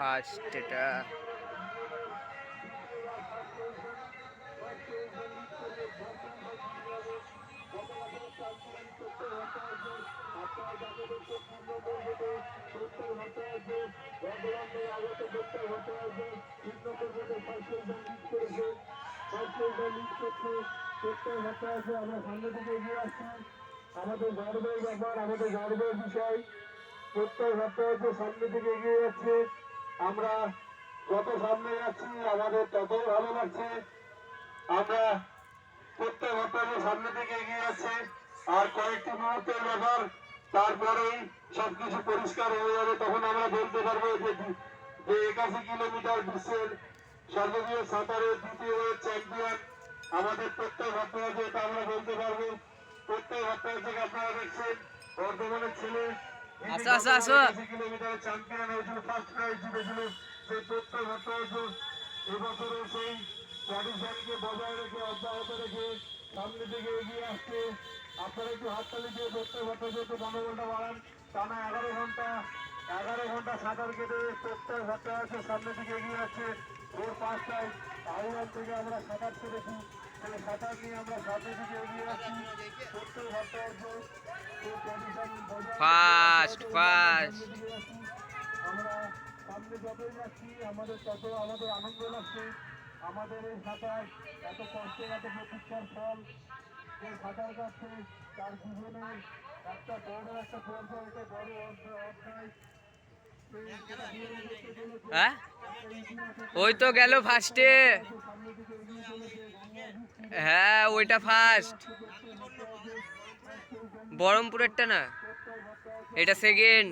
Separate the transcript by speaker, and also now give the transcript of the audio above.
Speaker 1: First এটা।
Speaker 2: আমাদের গর্বের ব্যাপার আমাদের গর্বের বিষয়। প্রত্যেক যে সামনে দিকে এগিয়ে যাচ্ছে আমরা যত সামনে যাচ্ছি আমাদের ততই ভালো লাগছে। আমরা প্রত্যেক সপ্তাহে সামনে দিকে এগিয়ে যাচ্ছে। আর কয়েকটি মুহূর্তের ব্যাপার, তারপরেই সবকিছু পরিষ্কার হয়ে যাবে, তখন আমরা বলতে পারব যে যে একাশি কিলোমিটার বিশ্বের সর্বদীয় সাঁতারের দ্বিতীয় চ্যাম্পিয়ন আমাদের প্রত্যেক সপ্তাহে এটা আমরা বলতে পারব। প্রত্যেক সপ্তাহে থেকে আপনারা দেখছেন, বর্ধমানের ছেলে
Speaker 1: আসো, আসো, আসো।
Speaker 2: চ্যাম্পিয়ন হয়েছিল ফার্স্ট প্রাইজ জিতেছিল সেই এবছরও সেই ট্র্যাডিশনকে বজায় রেখে অব্যাহত রেখে সামনের দিকে এগিয়ে আসছে। আপনারা একটু হাততালি দিয়ে সপ্তাহে একটু মনোবলটা বাড়ান টানা এগারো ঘণ্টা এগারো ঘণ্টা সাঁতার কেটে প্রত্যেক সপ্তাহে সামনের দিকে এগিয়ে যাচ্ছে ভোর পাঁচটায় আহ্বান থেকে আমরা সাঁতার কেটেছি। সেই সাঁতার নিয়ে আমরা সামনের দিকে এগিয়ে যাচ্ছি প্রত্যেক সপ্তাহে সেই ট্র্যাডিশন বজায়
Speaker 1: ফার্স্ট ফার্স্ট
Speaker 2: আমরা আমাদের এই এত।
Speaker 1: হ্যাঁ? ওই তো গেল ফার্স্টে হ্যাঁ ওইটা ফার্স্ট বহরমপুরেরটা না? এটা সেকেন্ড